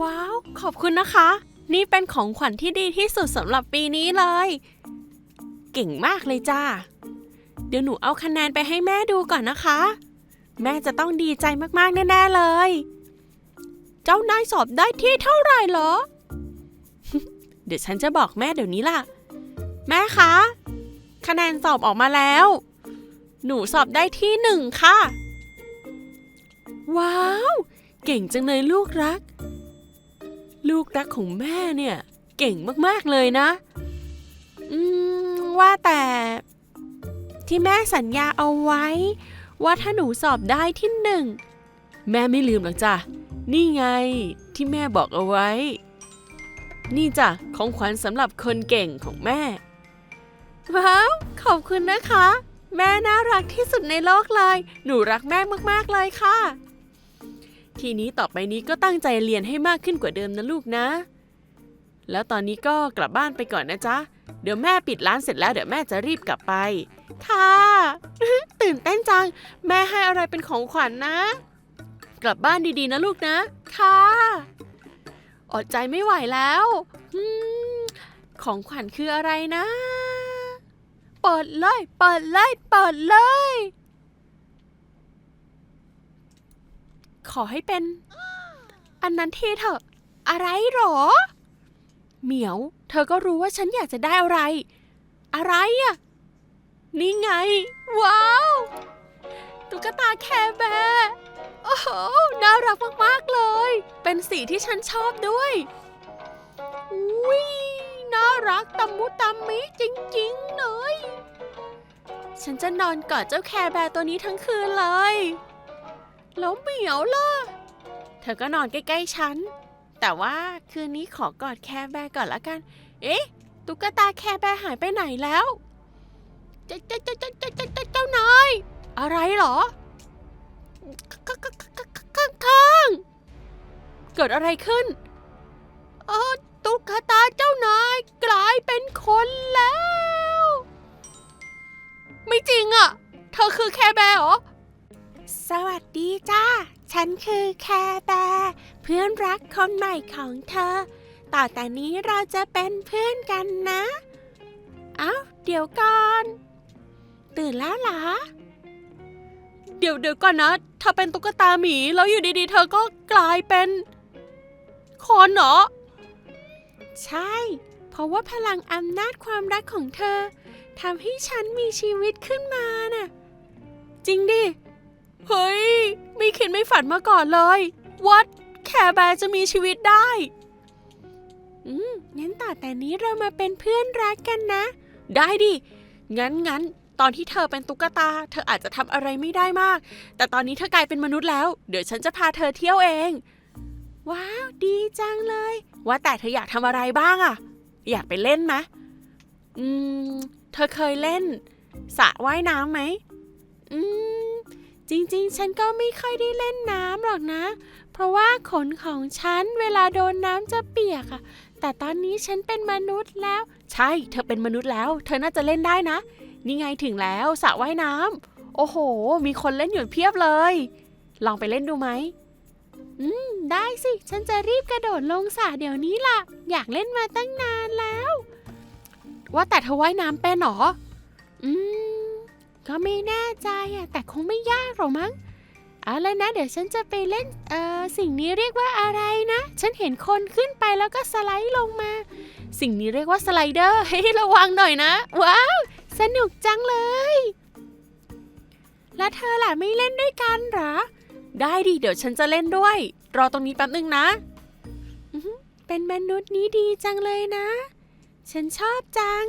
ว้าว ขอบคุณนะคะ นี่เป็นของขวัญที่ดีที่สุดสำหรับปีนี้เลย เก่งมากเลยจ้า เดี๋ยวหนูเอาคะแนนไปให้แม่ดูก่อนนะคะ แม่จะต้องดีใจมากๆแน่ๆเลย เจ้านายสอบได้ที่เท่าไหร่เหรอ เดี๋ยวฉันจะบอกแม่เดี๋ยวนี้ล่ะ แม่คะ คะแนนสอบออกมาแล้ว หนูสอบได้ที่หนึ่งค่ะ ว้าว เก่งจังเลยลูกรัก ลูกรักของแม่เนี่ย เก่งมาก ๆ เลยนะ อืม ว่าแต่ที่แม่สัญญาเอาไว้ ว่าถ้าหนูสอบได้ที่หนึ่ง แม่ไม่ลืมหรอกจ้ะ นี่ไงที่แม่บอกเอาไว้ นี่จ้ะของขวัญสำหรับคนเก่งของแม่ ว้าว ขอบคุณนะคะ แม่น่ารักที่สุดในโลกเลย หนูรักแม่มาก ๆ เลยค่ะ ทีนี้ต่อไปนี้ก็ตั้งใจเรียนให้มากขึ้นกว่าเดิมนะลูกนะ แล้วตอนนี้ก็กลับบ้านไปก่อนนะจ๊ะ เดี๋ยวแม่ปิดร้านเสร็จแล้วเดี๋ยวแม่จะรีบกลับไป ค่ะ ตื่นเต้นจัง แม่ให้อะไรเป็นของขวัญนนะ กลับบ้านดีๆนะลูกนะ ค่ะ อดใจไม่ไหวแล้วอของขวัญคืออะไรนะ เปิดเลย เปิดเลย เปิดเลย ขอให้เป็น อันนั้นทีเถอะ อะไรหรอ เหมียว เธอก็รู้ว่าฉันอยากจะได้อะไร อะไรอะนี่ไง ว้าวตุ๊กตาแคร์แบร์โอ้โหน่ารักมากๆเลย เป็นสีที่ฉันชอบด้วยอุ้ยน่ารักตะมุตะมิจริงๆเลย ฉันจะนอนกอดเจ้าแคร์แบร์ตัวนี้ทั้งคืนเลย แล้วเหมียวล่ะ เธอก็นอนใกล้ๆฉัน แต่ว่าคืนนี้ขอกอดแคร์แบร์ก่อนละกัน เอ๊ะ ตุ๊กตาแคร์แบร์หายไปไหนแล้ว เจ้าเจ้าเจ้าเจ้าเจ้าเจ้าเจ้าเจ้านาย อะไรเหรอ ข้างข้างเกิดอะไรขึ้น เออตุ๊กตาเจ้านายกลายเป็นคนแล้ว ไม่จริงอะเธอคือแคร์แบร์เหรอ สวัสดีจ้า ฉันคือแคร์แบร์เพื่อนรักคนใหม่ของเธอ ต่อแต่นี้เราจะเป็นเพื่อนกันนะ เอ้า เดี๋ยวก่อน ตื่นแล้วเหรอ เดี๋ยวเดี๋ยวก่อนนะ เธอเป็นตุ๊กตาหมี แล้วอยู่ดีๆ เธอก็กลายเป็นคนเหรอ ใช่ เพราะว่าพลังอำนาจความรักของเธอทำให้ฉันมีชีวิตขึ้นมาน่ะ จริงดิ เฮ้ย ไม่คิดไม่ฝันมาก่อนเลยวัดแคร์แบร์จะมีชีวิตได้ อืม งั้นต่อแต่นี้เรามาเป็นเพื่อนรักกันนะ ได้ดิ งั้นงั้นตอนที่เธอเป็นตุ๊กตา เธออาจจะทำอะไรไม่ได้มาก แต่ตอนนี้เธอกลายเป็นมนุษย์แล้ว เดี๋ยวฉันจะพาเธอเที่ยวเอง ว้าว ดีจังเลย ว่าแต่เธออยากทำอะไรบ้างอะอยากไปเล่นไหมอืม เธอเคยเล่นสระว่ายน้ำไหม อืม จริงๆ ฉันก็ไม่ค่อยได้เล่นน้ำหรอกนะ เพราะว่าขนของฉันเวลาโดนน้ำจะเปียกอะแต่ตอนนี้ฉันเป็นมนุษย์แล้ว ใช่ เธอเป็นมนุษย์แล้ว เธอน่าจะเล่นได้นะ นี่ไงถึงแล้วสระว่ายน้ำโอ้โห มีคนเล่นอยู่เพียบเลย ลองไปเล่นดูไหมอืม ได้สิ ฉันจะรีบกระโดดลงสระเดี๋ยวนี้ล่ะ อยากเล่นมาตั้งนานแล้ว ว่าแต่เธอว่ายน้ำเป็นหรอ อืม ก็ไม่แน่ใจอะแต่คงไม่ยากหรอกมั้ง เอาเลยนะ เดี๋ยวฉันจะไปเล่นเอ่อสิ่งนี้เรียกว่าอะไรนะ ฉันเห็นคนขึ้นไปแล้วก็สไลด์ลงมา สิ่งนี้เรียกว่าสไลเดอร์ให้ระวังหน่อยนะ ว้าว สนุกจังเลย แล้วเธอล่ะไม่เล่นด้วยกันเหรอ ได้ดิเดี๋ยวฉันจะเล่นด้วย รอตรงนี้แป๊บนึงนะเป็นมนุษย์นี้ดีจังเลยนะ ฉันชอบจัง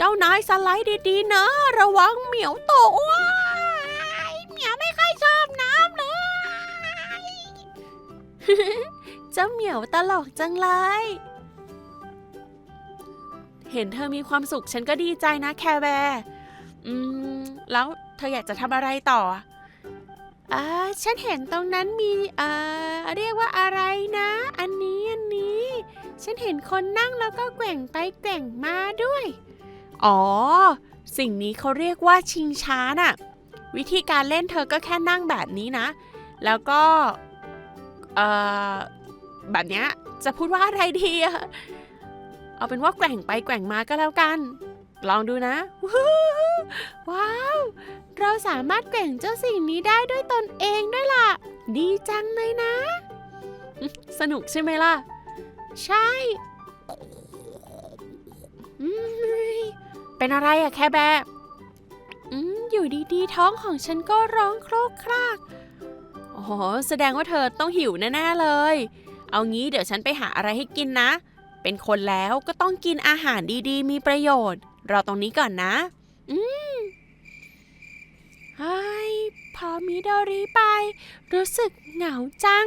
เจ้านายสไลด์ดีๆนะ ระวังเหมียวตกว้ายเหมียวไม่ค่อยชอบน้ำเลยเจ้าเหมียวตลกจังเลยเห็นเธอมีความสุขฉันก็ดีใจนะแคร์แบร์อืม แล้วเธออยากจะทำอะไรต่ออ่าฉันเห็นตรงนั้นมีอ่าเรียกว่าอะไรนะ อันนี้อันนี้ ฉันเห็นคนนั่งแล้วก็แกว่งไปแกว่งมาด้วย อ๋อ สิ่งนี้เขาเรียกว่าชิงช้าน่ะ วิธีการเล่นเธอก็แค่นั่งแบบนี้นะ แล้วก็ เอ่อ แบบเนี้ยจะพูดว่าอะไรดีอะเอาเป็นว่าแกว่งไปแกว่งมาก็แล้วกัน ลองดูนะ ว้าว เราสามารถแกว่งเจ้าสิ่งนี้ได้ด้วยตนเองด้วยล่ะ ดีจังเลยนะ สนุกใช่ไหมล่ะ ใช่ เป็นอะไรอะแค่แบบอืมอยู่ดีๆ ท้องของฉันก็ร้องโครกครากโอ้โหแสดงว่าเธอต้องหิวแน่ๆเลย เอางี้เดี๋ยวฉันไปหาอะไรให้กินนะ เป็นคนแล้วก็ต้องกินอาหารดีๆ มีประโยชน์ รอตรงนี้ก่อนนะ อืมไฮ้พอมิโดริไป รู้สึกเหงาจัง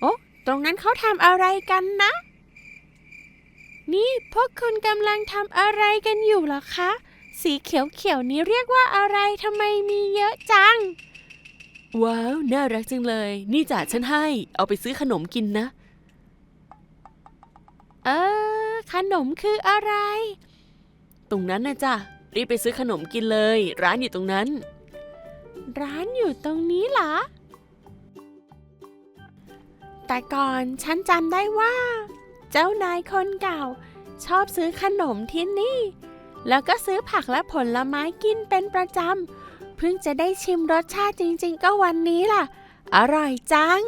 โอ้ตรงนั้นเขาทำอะไรกันนะ นี่พวกคุณกำลังทำอะไรกันอยู่เหรอคะ สีเขียวๆนี้เรียกว่าอะไรทำไมมีเยอะจัง ว้าว น่ารักจังเลย นี่จ่าฉันให้ เอาไปซื้อขนมกินนะ เออ ขนมคืออะไร ตรงนั้นนะจ๊ะรีบไปซื้อขนมกินเลย ร้านอยู่ตรงนั้น ร้านอยู่ตรงนี้เหรอ แต่ก่อนฉันจำได้ว่า เจ้านายคนเก่า ชอบซื้อขนมที่นี่ แล้วก็ซื้อผักและผลไม้กินเป็นประจำ เพิ่งจะได้ชิมรสชาติจริง ๆ ก็วันนี้ล่ะ อร่อยจัง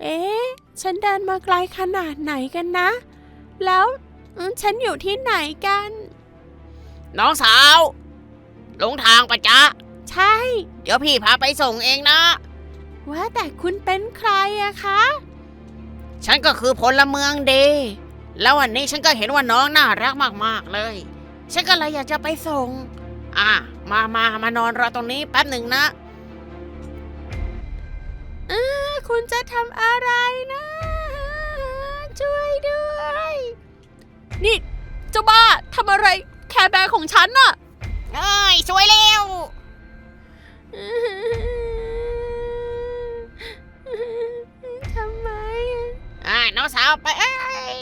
เอ๊ะ ฉันเดินมาไกลขนาดไหนกันนะ แล้วอืมฉันอยู่ที่ไหนกัน น้องสาว หลงทางปะจ๊ะ ใช่ เดี๋ยวพี่พาไปส่งเองนะ ว่าแต่คุณเป็นใครอะคะ ฉันก็คือพลเมืองดี แล้ววันนี้ฉันก็เห็นว่าน้องน่ารักมากๆเลย ฉันก็เลยอยากจะไปส่ง อะ มามามานอนรอตรงนี้แป๊บหนึ่งนะเออคุณจะทำอะไรนะ ช่วยด้วย นี่เจ้าบ้าทำอะไรแคร์แบร์ของฉันน่ะ เอ้ยสวยเร็ว อ่าน้องสาวไปเอ้ย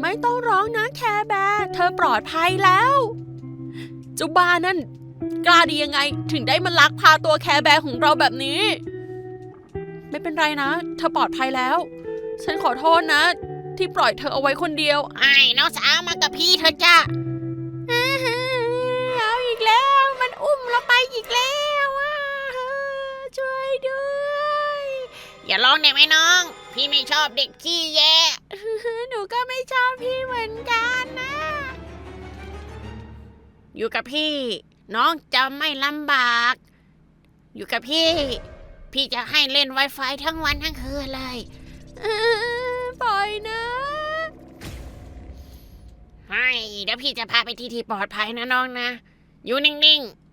ไม่ต้องร้องนะแคร์แบร์เธอปลอดภัยแล้วเจ้าบ้านั่น กล้าดียังไงถึงได้มาลักพาตัวแคร์แบร์ของเราแบบนี้ ไม่เป็นไรนะ เธอปลอดภัยแล้ว ฉันขอโทษนะ ที่ปล่อยเธอเอาไว้คนเดียว ไอ้น้องสาวมากับพี่เธอะจ้ะ มันอุ้มเราไปอีกแล้วอะช่วยด้วย อย่าร้องได้ไหมน้อง พี่ไม่ชอบเด็กขี้แยหนูก็ไม่ชอบพี่เหมือนกันนะ อยู่กับพี่ น้องจะไม่ลำบาก อยู่กับพี่ พี่จะให้เล่น Wi-Fi ทั้งวันทั้งคืนเลยเออปล่อยนะให้เดี๋ยวพี่จะพาไปที่ที่ปลอดภัยนะน้องนะ อยู่นิ่งๆ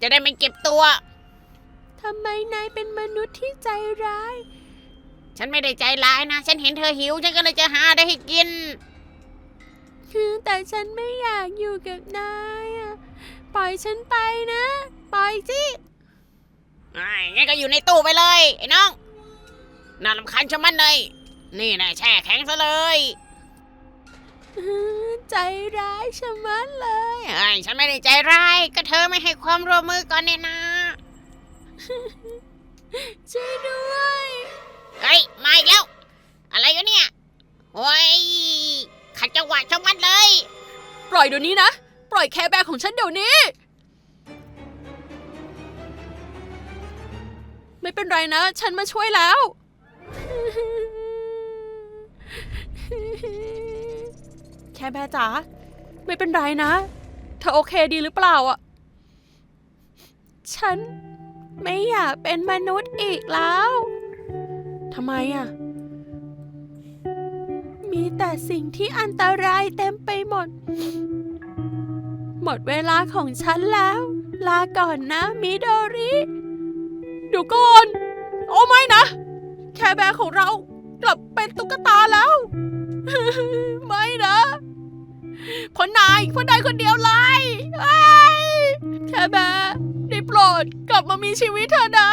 จะได้ไม่เจ็บตัว ทำไมนายเป็นมนุษย์ที่ใจร้าย ฉันไม่ได้ใจร้ายนะ ฉันเห็นเธอหิว ฉันก็เลยจะหาอะไรให้กิน คือแต่ฉันไม่อยากอยู่กับนายอะปล่อยฉันไปนะ ปล่อยสิ ไอ้งั้นก็อยู่ในตู้ไปเลย ไอ้น้อง น่ารำคาญชะมัดเลย นี่นะแช่แข็งซะเลย ใจร้ายชะมัดเลยไอ้ฉันไม่ได้ใจร้าย ก็เธอไม่ให้ความร่วมมือก่อนเนี่ยนะ ช่วยด้วย เฮ้ย มาอีกแล้ว อะไรวะเนี่ยโอ้ยขัดจังหวะชะมัดเลย ปล่อยเดี๋ยวนี้นะ ปล่อยแคร์แบร์ของฉันเดี๋ยวนี้ ไม่เป็นไรนะ ฉันมาช่วยแล้วแคร์แบร์จ๋าไม่เป็นไรนะ เธอโอเคดีหรือเปล่าอะ ฉันไม่อยากเป็นมนุษย์อีกแล้วทำไมอะ มีแต่สิ่งที่อันตรายเต็มไปหมด หมดเวลาของฉันแล้ว ลาก่อนนะมิโดริเดี๋ยวก่อน โอ้ไม่นะ แคร์แบร์ของเรากลับเป็นตุ๊กตาแล้ว ไม่นะเพราะนายเพราะนายคนเดียวเลยแค่แบร์ได้โปรดกลับมามีชีวิตเถอะนะ